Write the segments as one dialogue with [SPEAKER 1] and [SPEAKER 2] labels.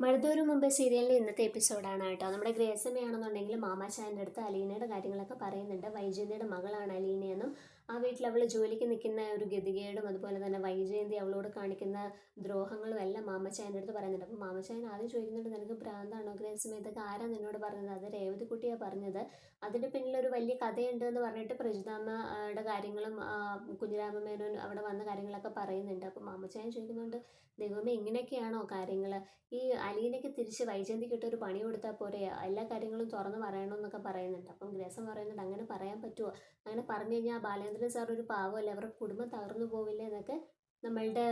[SPEAKER 1] മഴദൂര് മുമ്പ് സീരിയലിന്റെ ഇന്നത്തെ എപ്പിസോഡാണ് കേട്ടോ. നമ്മുടെ ഗ്രേസമ്മയാണെന്നുണ്ടെങ്കിൽ മാമാശാന്റെ അടുത്ത് അലീനയുടെ കാര്യങ്ങളൊക്കെ പറയുന്നുണ്ട്. വൈജയന്തിയുടെ മകളാണ് അലീനയെന്നും ആ വീട്ടിൽ അവൾ ജോലിക്ക് നിൽക്കുന്ന ഒരു ഗതികേടും അതുപോലെ തന്നെ വൈജയന്തി അവളോട് കാണിക്കുന്ന ദ്രോഹങ്ങളും എല്ലാം മാമച്ചായന്റെ അടുത്ത് പറയുന്നുണ്ട്. അപ്പോൾ മാമച്ചായൻ ആദ്യം ചോദിക്കുന്നുണ്ട് നിനക്ക് ഭ്രാന്താണോ ഗ്രഹ ഇതൊക്കെ ആരാ നിന്നോട് പറഞ്ഞത്? അത് രേവതിക്കുട്ടിയാണ് പറഞ്ഞത്. അതിന്റെ പിന്നിലൊരു വലിയ കഥയുണ്ട് എന്ന് പറഞ്ഞിട്ട് പ്രജിതാമ്മയുടെ കാര്യങ്ങളും കുഞ്ഞിരാമ മേനോൻ അവിടെ വന്ന കാര്യങ്ങളൊക്കെ പറയുന്നുണ്ട്. അപ്പോൾ മാമച്ചായൻ ചോദിക്കുന്നുണ്ട് ദൈവമേ ഇങ്ങനെയൊക്കെയാണോ കാര്യങ്ങൾ ഈ അലീനയ്ക്ക് തിരിച്ച് വൈജയന്തി ഒരു പണി കൊടുത്താൽ പോരെ? എല്ലാ കാര്യങ്ങളും തുറന്ന് പറയണമെന്നൊക്കെ പറയുന്നുണ്ട്. അപ്പം ഗ്രേസം പറയുന്നുണ്ട് അങ്ങനെ പറയാൻ പറ്റുമോ അങ്ങനെ പറഞ്ഞു കഴിഞ്ഞാൽ ബാലേന്ദ്രൻ സാർ ഒരു പാവമല്ലേ? അവരുടെ കുടുംബം തകർന്നു പോവില്ലേ എന്നൊക്കെ നമ്മളുടെ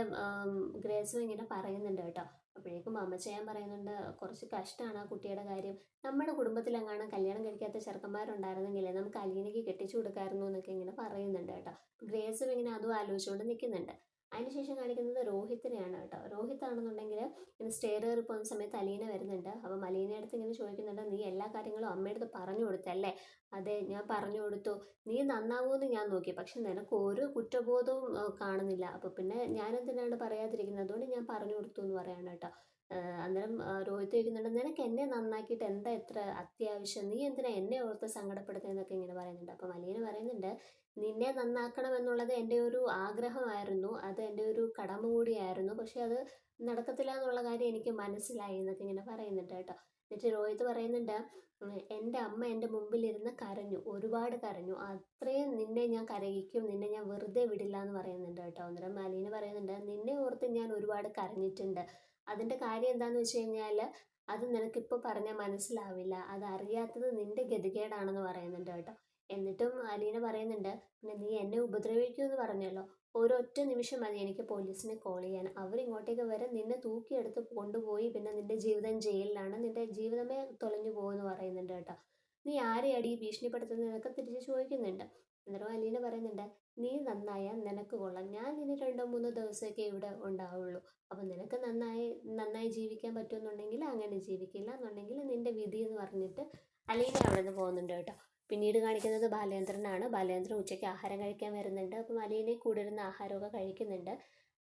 [SPEAKER 1] ഗ്രേസും ഇങ്ങനെ പറയുന്നുണ്ട് കേട്ടോ. അപ്പോഴേക്കും ചെയ്യാൻ പറയുന്നുണ്ട് കുറച്ച് കഷ്ടമാണ് ആ കുട്ടിയുടെ കാര്യം. നമ്മുടെ കുടുംബത്തിലെങ്ങാണ് കല്യാണം കഴിക്കാത്ത ചെറുക്കന്മാരുണ്ടായിരുന്നെങ്കിലേ നമുക്ക് അലീനയ്ക്ക് കെട്ടിച്ചു കൊടുക്കായിരുന്നു എന്നൊക്കെ ഇങ്ങനെ പറയുന്നുണ്ട് കേട്ടോ. ഗ്രേസും ഇങ്ങനെ അതും ആലോചിച്ചുകൊണ്ട് നിൽക്കുന്നുണ്ട്. അതിനുശേഷം കാണിക്കുന്നത് രോഹിത്തിനെയാണ് കേട്ടോ. രോഹിത് ആണെന്നുണ്ടെങ്കിൽ ഇങ്ങനെ സ്റ്റെയർ കയറി പോകുന്ന സമയത്ത് അലീന വരുന്നുണ്ട്. അപ്പം അലീനയുടെ അടുത്ത് ഇങ്ങനെ ചോദിക്കുന്നുണ്ട് നീ എല്ലാ കാര്യങ്ങളും അമ്മയുടെ പറഞ്ഞു കൊടുത്തല്ലേ? അതെ ഞാൻ പറഞ്ഞു കൊടുത്തു. നീ നന്നാവുമെന്ന് ഞാൻ നോക്കി. പക്ഷെ നിനക്ക് ഒരു കുറ്റബോധവും കാണുന്നില്ല. അപ്പോൾ പിന്നെ ഞാൻ എന്തിനാണ് പറയാതിരിക്കുന്നത്? അതുകൊണ്ട് ഞാൻ പറഞ്ഞു കൊടുത്തു എന്ന് പറയാണ് കേട്ടോ. അന്നേരം രോഹിത് ചോദിക്കുന്നുണ്ട് നിനക്ക് എന്നെ നന്നാക്കിയിട്ട് എന്താ എത്ര അത്യാവശ്യം? നീ എന്തിനാ എന്നെ ഓർത്ത് സങ്കടപ്പെടുത്തുന്നതൊക്കെ ഇങ്ങനെ പറയുന്നുണ്ട്. അപ്പം അലീന പറയുന്നുണ്ട് നിന്നെ നന്നാക്കണം എന്നുള്ളത് എന്റെ ഒരു ആഗ്രഹമായിരുന്നു. അത് എന്റെ ഒരു കടമ കൂടിയായിരുന്നു. പക്ഷെ അത് നടക്കത്തില്ല എന്നുള്ള കാര്യം എനിക്ക് മനസ്സിലായി എന്നൊക്കെ ഇങ്ങനെ പറയുന്നുണ്ട് കേട്ടോ. എന്നിട്ട് രോഹിത് പറയുന്നുണ്ട് എന്റെ അമ്മ എന്റെ മുമ്പിലിരുന്ന് കരഞ്ഞു ഒരുപാട് കരഞ്ഞു. അത്രയും നിന്നെ ഞാൻ കരയിക്കും നിന്നെ ഞാൻ വെറുതെ വിടില്ല എന്ന് പറയുന്നുണ്ട് കേട്ടോ. അന്നേരം അലീന പറയുന്നുണ്ട് നിന്നെ ഓർത്ത് ഞാൻ ഒരുപാട് കരഞ്ഞിട്ടുണ്ട്. അതിന്റെ കാര്യം എന്താണെന്ന് വെച്ച് കഴിഞ്ഞാൽ അത് നിനക്കിപ്പോൾ പറഞ്ഞാൽ മനസ്സിലാവില്ല. അത് അറിയാത്തത് നിന്റെ ഗതികേടാണെന്ന് പറയുന്നുണ്ട് കേട്ടോ. എന്നിട്ടും അലീന പറയുന്നുണ്ട് പിന്നെ നീ എന്നെ ഉപദ്രവിക്കുമെന്ന് പറഞ്ഞല്ലോ. ഒരൊറ്റ നിമിഷം മതി എനിക്ക് പോലീസിനെ കോൾ ചെയ്യാൻ. അവരിങ്ങോട്ടേക്ക് വരെ നിന്നെ തൂക്കിയെടുത്ത് കൊണ്ടുപോയി. പിന്നെ നിന്റെ ജീവിതം ജയിലിലാണ്. നിന്റെ ജീവിതമേ തൊലഞ്ഞു പോകുമെന്ന് പറയുന്നുണ്ട് കേട്ടോ. നീ ആരെയാടി ഈ ഭീഷണിപ്പെടുത്തുന്നതൊക്കെ തിരിച്ച് ചോദിക്കുന്നുണ്ട്. അന്നേരം അലീന പറയുന്നുണ്ട് നീ നന്നായാൽ നിനക്ക് കൊള്ളാം. ഞാൻ ഇനി രണ്ടോ മൂന്നോ ദിവസമൊക്കെ ഇവിടെ ഉണ്ടാവുള്ളൂ. അപ്പം നിനക്ക് നന്നായി നന്നായി ജീവിക്കാൻ പറ്റുമെന്നുണ്ടെങ്കിൽ അങ്ങനെ ജീവിക്കില്ല. എന്നുണ്ടെങ്കിൽ നിന്റെ വിധി എന്ന് പറഞ്ഞിട്ട് അലീന അവിടെ നിന്ന് പോകുന്നുണ്ട് കേട്ടോ. പിന്നീട് കാണിക്കുന്നത് ബാലേന്ദ്രനാണ്. ബാലേന്ദ്രൻ ഉച്ചയ്ക്ക് ആഹാരം കഴിക്കാൻ വരുന്നുണ്ട്. അപ്പം അലീനെ കൂടിരുന്ന് ആഹാരമൊക്കെ കഴിക്കുന്നുണ്ട്.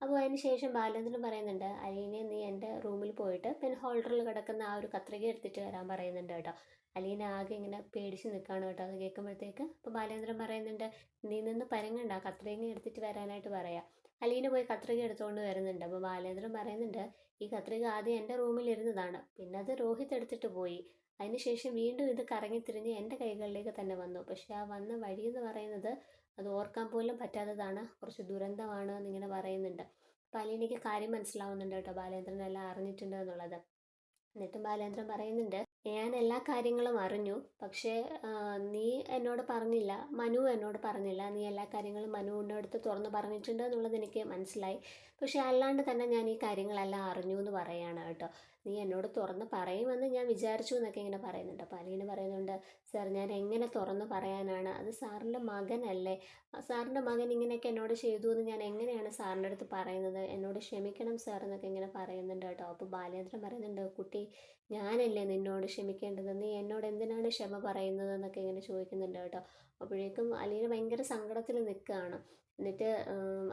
[SPEAKER 1] അപ്പോൾ അതിന് ശേഷം ബാലേന്ദ്രൻ പറയുന്നുണ്ട് അലീനെ നീ എന്റെ റൂമിൽ പോയിട്ട് പെൻ ഹോൾഡറിൽ കിടക്കുന്ന ആ ഒരു കത്രിക എടുത്തിട്ട് വരാൻ പറയുന്നുണ്ട് കേട്ടോ. അലീന ആകെ ഇങ്ങനെ പേടിച്ച് നിൽക്കുകയാണ് കേട്ടോ അത് കേൾക്കുമ്പോഴത്തേക്ക്. അപ്പോൾ ബാലേന്ദ്രൻ പറയുന്നുണ്ട് നീ നിന്ന് പരങ്ങണ്ട കത്രിക എടുത്തിട്ട് വരാനായിട്ട് പറയാം. അലീന പോയി കത്രിക എടുത്തുകൊണ്ട് വരുന്നുണ്ട്. അപ്പോൾ ബാലേന്ദ്രൻ പറയുന്നുണ്ട് ഈ കത്രിക ആദ്യം എന്റെ റൂമിൽ ഇരുന്നതാണ്. പിന്നെ അത് രോഹിത് എടുത്തിട്ട് പോയി. അതിനുശേഷം വീണ്ടും ഇത് കറങ്ങി തിരിഞ്ഞ് എന്റെ കൈകളിലേക്ക് തന്നെ വന്നു. പക്ഷേ ആ വന്ന വഴി എന്ന് പറയുന്നത് അത് ഓർക്കാൻ പോലും പറ്റാത്തതാണ്. കുറച്ച് ദുരന്തമാണ് എന്നിങ്ങനെ പറയുന്നുണ്ട്. അലീനയ്ക്ക് കാര്യം മനസ്സിലാവുന്നുണ്ട് കേട്ടോ. ബാലേന്ദ്രൻ എല്ലാം അറിഞ്ഞിട്ടുണ്ട് എന്നുള്ളത്. എന്നിട്ടും ബാലേന്ദ്രൻ പറയുന്നുണ്ട് ഞാൻ എല്ലാ കാര്യങ്ങളും അറിഞ്ഞു. പക്ഷേ നീ എന്നോട് പറഞ്ഞില്ല. മനു എന്നോട് പറഞ്ഞില്ല. നീ എല്ലാ കാര്യങ്ങളും മനുവിന്റെ അടുത്ത് തുറന്ന് പറഞ്ഞിട്ടുണ്ട് എന്നുള്ളത് എനിക്ക് മനസ്സിലായി. പക്ഷേ അല്ലാണ്ട് തന്നെ ഞാൻ ഈ കാര്യങ്ങളെല്ലാം അറിഞ്ഞു എന്ന് പറയുകയാണ് കേട്ടോ. നീ എന്നോട് തുറന്ന് പറയുമെന്ന് ഞാൻ വിചാരിച്ചു എന്നൊക്കെ ഇങ്ങനെ പറയുന്നുണ്ട്. അപ്പോൾ അലീന പറയുന്നുണ്ട് സാർ ഞാൻ എങ്ങനെ തുറന്ന് പറയാനാണ്? അത് സാറിന്റെ മകനല്ലേ? സാറിന്റെ മകൻ ഇങ്ങനെയൊക്കെ എന്നോട് ചെയ്തു എന്ന് ഞാൻ എങ്ങനെയാണ് സാറിന്റെ അടുത്ത് പറയുന്നത്? എന്നോട് ക്ഷമിക്കണം സാർ എന്നൊക്കെ ഇങ്ങനെ പറയുന്നുണ്ട് കേട്ടോ. അപ്പോൾ ബാലേന്ദ്രൻ പറയുന്നുണ്ട് കുട്ടി ഞാനല്ലേ നിന്നോട് ക്ഷമിക്കേണ്ടത്? നീ എന്നോട് എന്തിനാണ് ക്ഷമ പറയുന്നത്? എന്നൊക്കെ ഇങ്ങനെ ചോദിക്കുന്നുണ്ട് കേട്ടോ. അപ്പോഴേക്കും അലീന ഭയങ്കര സങ്കടത്തിൽ നിൽക്കുകയാണ് എന്നിട്ട്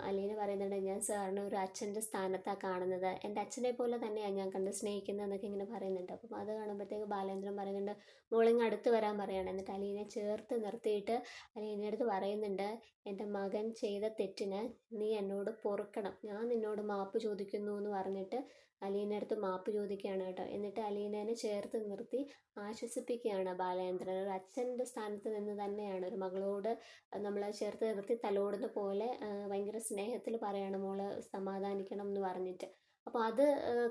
[SPEAKER 1] അലീന പറയുന്നുണ്ട് ഞാൻ സാറിന് ഒരു അച്ഛന്റെ സ്ഥാനത്താണ് കാണുന്നത്. എന്റെ അച്ഛനെ പോലെ തന്നെയാണ് ഞാൻ കണ്ട് സ്നേഹിക്കുന്നത് എന്നൊക്കെ ഇങ്ങനെ പറയുന്നുണ്ട്. അപ്പം അത് കാണുമ്പോഴത്തേക്ക് ബാലേന്ദ്രൻ പറയുന്നുണ്ട് മോളിങ്ങ് അടുത്ത് വരാൻ പറയുകയാണ് എന്നിട്ട് അലീനെ ചേർത്ത് നിർത്തിയിട്ട് അലീനയുടെ അടുത്ത് പറയുന്നുണ്ട് എന്റെ മകൻ ചെയ്ത തെറ്റിന് നീ എന്നോട് പൊറുക്കണം. ഞാൻ നിന്നോട് മാപ്പ് ചോദിക്കുന്നു എന്ന് പറഞ്ഞിട്ട് അലീന അടുത്ത് മാപ്പ് ചോദിക്കുകയാണ് കേട്ടോ. എന്നിട്ട് അലീനേനെ ചേർത്ത് നിർത്തി ആശ്വസിപ്പിക്കുകയാണ് ബാലേന്ദ്രൻ. ഒരു അച്ഛന്റെ സ്ഥാനത്ത് നിന്ന് തന്നെയാണ് ഒരു മകളോട് നമ്മൾ ചേർത്ത് നിർത്തി തലോടുന്ന പോലെ ഭയങ്കര സ്നേഹത്തിൽ പറയണം മോൾ സമാധാനിക്കണം എന്ന് പറഞ്ഞിട്ട്. അപ്പോൾ അത്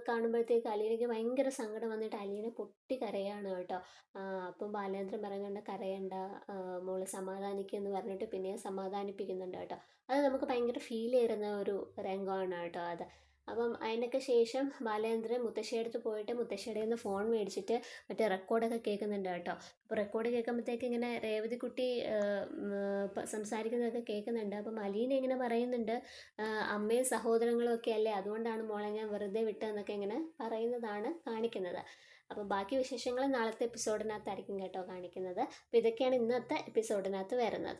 [SPEAKER 1] കാണുമ്പോഴത്തേക്ക് അലീനയ്ക്ക് ഭയങ്കര സങ്കടം വന്നിട്ട് അലീന പൊട്ടി കരയാണ് കേട്ടോ. അപ്പം ബാലേന്ദ്രൻ പറയുന്നുണ്ട് കരയണ്ട മോൾ സമാധാനിക്കുമെന്ന് പറഞ്ഞിട്ട് പിന്നെ സമാധാനിപ്പിക്കുന്നുണ്ട് കേട്ടോ. അത് നമുക്ക് ഭയങ്കര ഫീൽ ചെയ്യുന്ന ഒരു രംഗമാണ് കേട്ടോ അത്. അപ്പം അതിനൊക്കെ ശേഷം ബാലേന്ദ്രൻ മുത്തശ്ശിയുടെ പോയിട്ട് മുത്തശ്ശിയുടെ നിന്ന് ഫോൺ മേടിച്ചിട്ട് മറ്റേ റെക്കോർഡൊക്കെ കേൾക്കുന്നുണ്ട് കേട്ടോ. അപ്പോൾ റെക്കോർഡ് കേൾക്കുമ്പോഴത്തേക്ക് ഇങ്ങനെ രേവതിക്കുട്ടി സംസാരിക്കുന്നതൊക്കെ കേൾക്കുന്നുണ്ട്. അപ്പം അലീന ഇങ്ങനെ പറയുന്നുണ്ട്. അമ്മയും സഹോദരങ്ങളും ഒക്കെ അല്ലേ? അതുകൊണ്ടാണ് മോളെ ഞാൻ വെറുതെ വിട്ടതെന്നൊക്കെ ഇങ്ങനെ പറയുന്നതാണ് കാണിക്കുന്നത്. അപ്പോൾ ബാക്കി വിശേഷങ്ങൾ നാളത്തെ എപ്പിസോഡിനകത്തായിരിക്കും കേട്ടോ കാണിക്കുന്നത്. അപ്പോൾ ഇതൊക്കെയാണ് ഇന്നത്തെ എപ്പിസോഡിനകത്ത് വരുന്നത്.